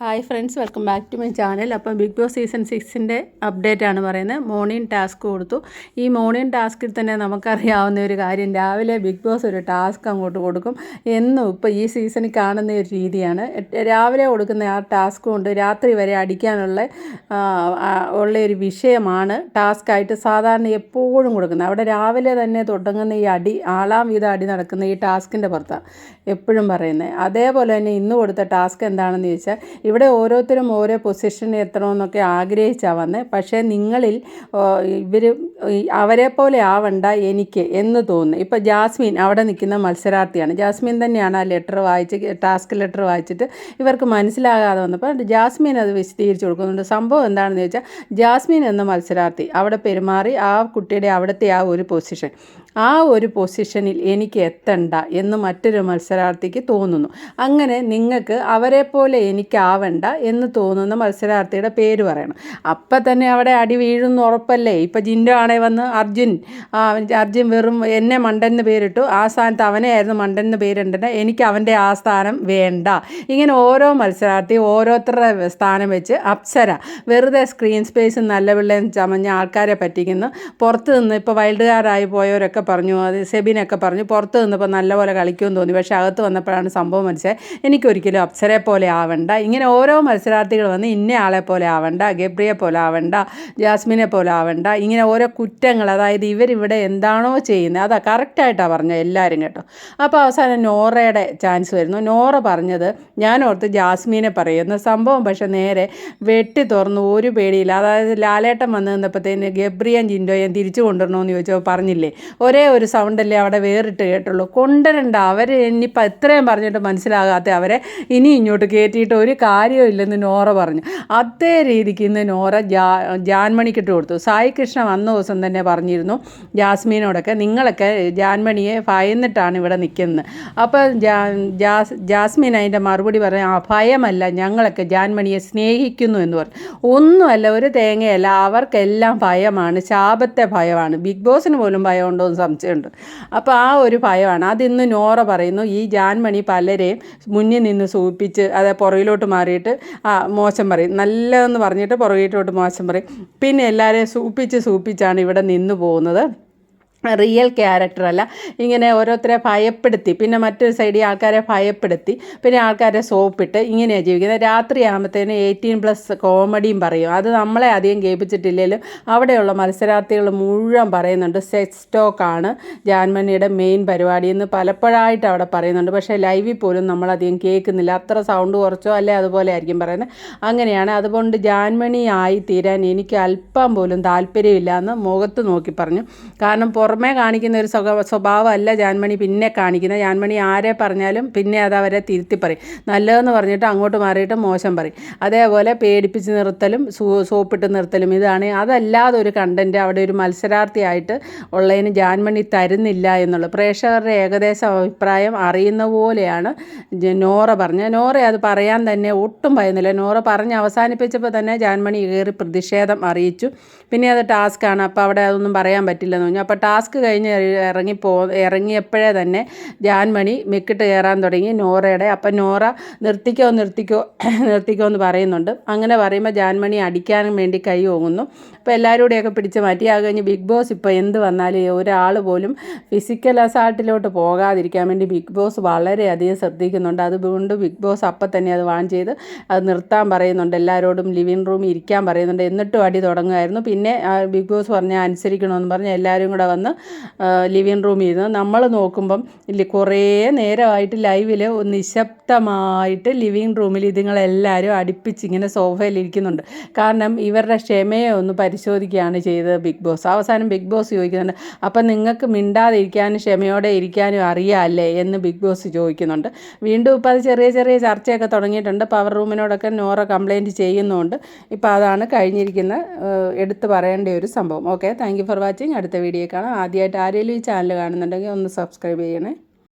Hi friends welcome back to my channel അപ്പം big boss season സിക്സിന്റെ update ആണ് പറയുന്നത്. മോർണിംഗ് ടാസ്ക് കൊടുത്തു. ഈ മോർണിംഗ് ടാസ്കിൽ തന്നെ നമുക്കറിയാവുന്ന ഒരു കാര്യം രാവിലെ ബിഗ് ബോസ് ഒരു ടാസ്ക് അങ്ങോട്ട് കൊടുക്കും. എന്നും ഇപ്പോൾ ഈ സീസണിൽ കാണുന്ന ഒരു രീതിയാണ്. രാവിലെ കൊടുക്കുന്ന ആ ടാസ്ക് കൊണ്ട് രാത്രി വരെ അടിക്കാനുള്ള ഉള്ള ഒരു വിഷയമാണ് ടാസ്ക് ആയിട്ട് സാധാരണ എപ്പോഴും കൊടുക്കുന്നത്. അവിടെ രാവിലെ തന്നെ തുടങ്ങുന്ന ഈ അടി ആളാം വീതം അടി നടക്കുന്ന ഈ ടാസ്കിന്റെ പുറത്താണ് എപ്പോഴും പറയുന്നത്. അതേപോലെ തന്നെ ഇന്ന് കൊടുത്ത ടാസ്ക് എന്താണെന്ന് ചോദിച്ചാൽ ഇവിടെ ഓരോരുത്തരും ഓരോ പൊസിഷനിൽ എത്തണമെന്നൊക്കെ ആഗ്രഹിച്ചാണ് വന്നത് പക്ഷേ നിങ്ങളിൽ ഇവർ അവരെ പോലെ ആവണ്ട എനിക്ക് എന്ന് തോന്നുന്നു. ഇപ്പോൾ ജാസ്മിൻ അവിടെ നിൽക്കുന്ന മത്സരാർത്ഥിയാണ്. ജാസ്മിൻ തന്നെയാണ് ആ ലെറ്റർ വായിച്ച് ടാസ്ക് ലെറ്റർ വായിച്ചിട്ട് ഇവർക്ക് മനസ്സിലാകാതെ വന്നപ്പോൾ ജാസ്മിൻ അത് വിശദീകരിച്ച് കൊടുക്കുന്നുണ്ട്. സംഭവം എന്താണെന്ന് ചോദിച്ചാൽ ജാസ്മിൻ എന്ന മത്സരാർത്ഥി അവിടെ പെരുമാറി ആ കുട്ടിയുടെ അവിടുത്തെ ആ ഒരു പൊസിഷൻ ആ ഒരു പൊസിഷനിൽ എനിക്ക് എത്തണ്ട എന്ന് മറ്റൊരു മത്സരാർത്ഥിക്ക് തോന്നുന്നു. അങ്ങനെ നിങ്ങൾക്ക് അവരെ പോലെ എനിക്കാവണ്ട എന്ന് തോന്നുന്ന മത്സരാർത്ഥിയുടെ പേര് പറയണം. അപ്പം തന്നെ അവിടെ അടി വീഴുന്ന ഉറപ്പല്ലേ? ഇപ്പം ജിൻഡോ ആണേ വന്ന് അർജുൻ അർജുൻ വെറും എന്നെ മണ്ടൻ പേരിട്ടു. ആ സ്ഥാനത്ത് അവനെ ആയിരുന്നു മണ്ടൻ എന്ന് പേരുണ്ടെങ്കിൽ എനിക്ക് അവന്റെ ആ സ്ഥാനം വേണ്ട. ഇങ്ങനെ ഓരോ മത്സരാർത്ഥി ഓരോരുത്തരുടെ സ്ഥാനം വെച്ച് അപ്സര വെറുതെ സ്ക്രീൻ സ്പേസ് നല്ല വെള്ളം ചമഞ്ഞ ആൾക്കാരെ പറ്റിക്കുന്നു. പുറത്ത് നിന്ന് ഇപ്പോൾ വൈൽഡുകാരായി പോയവരൊക്കെ പറഞ്ഞു അത് സെബിനൊക്കെ പറഞ്ഞു പുറത്ത് നിന്നിപ്പോൾ നല്ലപോലെ കളിക്കുമെന്ന് തോന്നി. പക്ഷേ അകത്ത് വന്നപ്പോഴാണ് സംഭവം മനസ്സിലെ എനിക്കൊരിക്കലും അപ്സരയെ പോലെ ആവണ്ട. ഇങ്ങനെ ഓരോ മത്സരാർത്ഥികൾ വന്ന് ഇന്ന ആളെ പോലെ ആവണ്ട ഗബ്രിയെ പോലെ ആവണ്ട ജാസ്മിനെ പോലെ ആവണ്ട. ഇങ്ങനെ ഓരോ കുറ്റങ്ങൾ അതായത് ഇവരിവിടെ എന്താണോ ചെയ്യുന്നത് അതാ കറക്റ്റായിട്ടാണ് പറഞ്ഞത് എല്ലാവരും കേട്ടോ. അപ്പോൾ അവസാനം നോറയുടെ ചാൻസ് വരുന്നു. നോറ പറഞ്ഞത് ഞാൻ ഓർത്ത് ജാസ്മീനെ പറയുന്ന. സംഭവം പക്ഷേ നേരെ വെട്ടി തുറന്നു ഒരു പേടിയില്ല. അതായത് ലാലേട്ടൻ വന്നു നിന്നപ്പോഴത്തേന് ഗബ്രിയൻ ജിൻഡോയും തിരിച്ചു കൊണ്ടുവരണമെന്ന് ചോദിച്ചോ പറഞ്ഞില്ലേ ഒരേ ഒരു സൗണ്ടല്ലേ അവിടെ വേറിട്ട് കേട്ടുള്ളൂ. കൊണ്ടുവരണ്ട അവർ ഇനിയിപ്പോൾ എത്രയും പറഞ്ഞിട്ട് മനസ്സിലാകാത്ത അവരെ ഇനി ഇങ്ങോട്ട് കയറ്റിയിട്ട് ഒരു കാര്യമില്ലെന്ന് നോറ പറഞ്ഞു. അതേ രീതിക്ക് ഇന്ന് നോറ ജാ ജാൻമണിക്കിട്ട് കൊടുത്തു. സായി കൃഷ്ണ വന്ന ദിവസം തന്നെ പറഞ്ഞിരുന്നു ജാസ്മീനോടൊക്കെ. നിങ്ങളൊക്കെ ജാൻമണിയെ ഭയന്നിട്ടാണ് ഇവിടെ നിൽക്കുന്നത്. അപ്പോൾ ജാസ് ജാസ്മിൻ അതിന്റെ മറുപടി പറയാം ആ ഭയമല്ല ഞങ്ങളൊക്കെ ജാൻമണിയെ സ്നേഹിക്കുന്നു എന്ന് പറഞ്ഞു. ഒന്നുമല്ല ഒരു തേങ്ങയല്ല അവർക്കെല്ലാം ഭയമാണ് ശാപത്തെ ഭയമാണ്. ബിഗ് ബോസിന് പോലും ഭയമുണ്ടോ എന്ന് സംശയമുണ്ട്. അപ്പോൾ ആ ഒരു ഭയമാണ്. അതിന്ന് നോറ പറയുന്നു ഈ ജാൻമണി പലരെയും മുന്നിൽ നിന്ന് സൂപ്പിച്ച് അതെ പുറകിലോട്ട് മാറിയിട്ട് ആ മോശം പറയും. നല്ലതെന്ന് പറഞ്ഞിട്ട് പുറകിലോട്ട് മോശം പറയും. പിന്നെ എല്ലാവരെയും സൂപ്പിച്ച് സൂപ്പിച്ചാണ് ഇവിടെ നിന്നു പോകുന്നത്. റിയൽ ക്യാരക്ടറല്ല ഇങ്ങനെ ഓരോരുത്തരെ ഭയപ്പെടുത്തി പിന്നെ മറ്റൊരു സൈഡിൽ ആൾക്കാരെ ഭയപ്പെടുത്തി പിന്നെ ആൾക്കാരെ സോപ്പിട്ട് ഇങ്ങനെയാണ് ജീവിക്കുന്നത്. രാത്രി ആകുമ്പോഴത്തേന് എയ്റ്റീൻ പ്ലസ് കോമഡിയും പറയും. അത് നമ്മളെ അധികം കേൾപ്പിച്ചിട്ടില്ലെങ്കിലും അവിടെയുള്ള മത്സരാർത്ഥികൾ മുഴുവൻ പറയുന്നുണ്ട് സെറ്റ് സ്റ്റോക്കാണ് ജാൻമണിയുടെ മെയിൻ പരിപാടി എന്ന് പലപ്പോഴായിട്ട് അവിടെ പറയുന്നുണ്ട്. പക്ഷേ ലൈവിൽ പോലും നമ്മളധികം കേൾക്കുന്നില്ല. അത്ര സൗണ്ട് കുറച്ചോ അല്ലെ അതുപോലെ ആയിരിക്കും പറയുന്നത്. അങ്ങനെയാണ്. അതുകൊണ്ട് ജാൻമണി ആയി തീരാൻ എനിക്ക് അല്പം പോലും താല്പര്യമില്ല എന്ന് മുഖത്ത് നോക്കി പറഞ്ഞു. കാരണം പുറമേ കാണിക്കുന്ന ഒരു സ്വഭാവമല്ല ജാൻമണി പിന്നെ കാണിക്കുന്നത്. ജാൻമണി ആരെ പറഞ്ഞാലും പിന്നെ അത് അവരെ തിരുത്തി പറയും. നല്ലതെന്ന് പറഞ്ഞിട്ട് അങ്ങോട്ട് മാറിയിട്ട് മോശം പറയും. അതേപോലെ പേടിപ്പിച്ച് നിർത്തലും സോപ്പിട്ട് നിർത്തലും ഇതാണ്. അതല്ലാതെ ഒരു കണ്ടന്റ് അവിടെ ഒരു മത്സരാർത്ഥിയായിട്ട് ഉള്ളതിന് ജാൻമണി തരുന്നില്ല എന്നുള്ളത്. പ്രേക്ഷകരുടെ ഏകദേശം അഭിപ്രായം അറിയുന്ന പോലെയാണ് നോറ പറഞ്ഞത്. നോറ അത് പറയാൻ തന്നെ ഒട്ടും ഭയന്നില്ല. നോറ പറഞ്ഞ് അവസാനിപ്പിച്ചപ്പോൾ തന്നെ ജാൻമണി കയറി പ്രതിഷേധം അറിയിച്ചു. പിന്നെ അത് ടാസ്ക്കാണ് അപ്പോൾ അവിടെ അതൊന്നും പറയാൻ പറ്റില്ലെന്ന് പറഞ്ഞു. അപ്പോൾ ടാസ്ക് കഴിഞ്ഞ് ഇറങ്ങിപ്പോ ഇറങ്ങിയപ്പോഴേ തന്നെ ജാൻമണി മെക്കിട്ട് കയറാൻ തുടങ്ങി നോറയുടെ. അപ്പം നോറ നിർത്തിക്കോ നിർത്തിക്കോ നിർത്തിക്കോ എന്ന് പറയുന്നുണ്ട്. അങ്ങനെ പറയുമ്പോൾ ജാൻമണി അടിക്കാനും വേണ്ടി കൈ ഓങ്ങുന്നു. അപ്പോൾ എല്ലാവരും കൂടെയൊക്കെ പിടിച്ച് മാറ്റി. അത് കഴിഞ്ഞ് ബിഗ് ബോസ് ഇപ്പോൾ എന്ത് വന്നാലും ഒരാൾ പോലും ഫിസിക്കൽ അസാൾട്ടിലോട്ട് പോകാതിരിക്കാൻ വേണ്ടി ബിഗ് ബോസ് വളരെയധികം ശ്രദ്ധിക്കുന്നുണ്ട്. അതുകൊണ്ട് ബിഗ് ബോസ് അപ്പം തന്നെ അത് വാൺ ചെയ്ത് അത് നിർത്താൻ പറയുന്നുണ്ട്. എല്ലാവരോടും ലിവിങ് റൂമിൽ ഇരിക്കാൻ പറയുന്നുണ്ട്. എന്നിട്ടും അടി തുടങ്ങുമായിരുന്നു. പിന്നെ ബിഗ് ബോസ് പറഞ്ഞാൽ അനുസരിക്കണമെന്ന് പറഞ്ഞ് എല്ലാവരും കൂടെ വന്ന് ലിവിങ് റൂമിൽ ഇരുന്ന് നമ്മൾ നോക്കുമ്പം ഇല്ല കുറേ നേരമായിട്ട് ലൈവിൽ നിശബ്ദമായിട്ട് ലിവിങ് റൂമിൽ ഇതുങ്ങളെല്ലാവരും അടുപ്പിച്ചിങ്ങനെ സോഫയിലിരിക്കുന്നുണ്ട് കാരണം ഇവരുടെ ക്ഷമയെ ഒന്ന് പരിശോധിക്കുകയാണ് ചെയ്തത് ബിഗ് ബോസ്. അവസാനം ബിഗ് ബോസ് ചോദിക്കുന്നുണ്ട് അപ്പം നിങ്ങൾക്ക് മിണ്ടാതെ ഇരിക്കാനും ക്ഷമയോടെ ഇരിക്കാനും അറിയാമല്ലേ എന്ന് ബിഗ് ബോസ് ചോദിക്കുന്നുണ്ട്. വീണ്ടും ഇപ്പോൾ അത് ചെറിയ ചെറിയ ചർച്ചയൊക്കെ തുടങ്ങിയിട്ടുണ്ട്. പവർ റൂമിനോടൊക്കെ നോറ കംപ്ലയിന്റ് ചെയ്യുന്നുണ്ട്. ഇപ്പോൾ അതാണ് കഴിഞ്ഞിരിക്കുന്ന എടുത്തു പറയേണ്ട ഒരു സംഭവം. Okay thank for watching. അടുത്ത വീഡിയോ കാണാം. ആദ്യമായിട്ട് ആരെങ്കിലും ഈ ചാനൽ കാണുന്നുണ്ടെങ്കിൽ ഒന്ന് സബ്സ്ക്രൈബ് ചെയ്യണേ.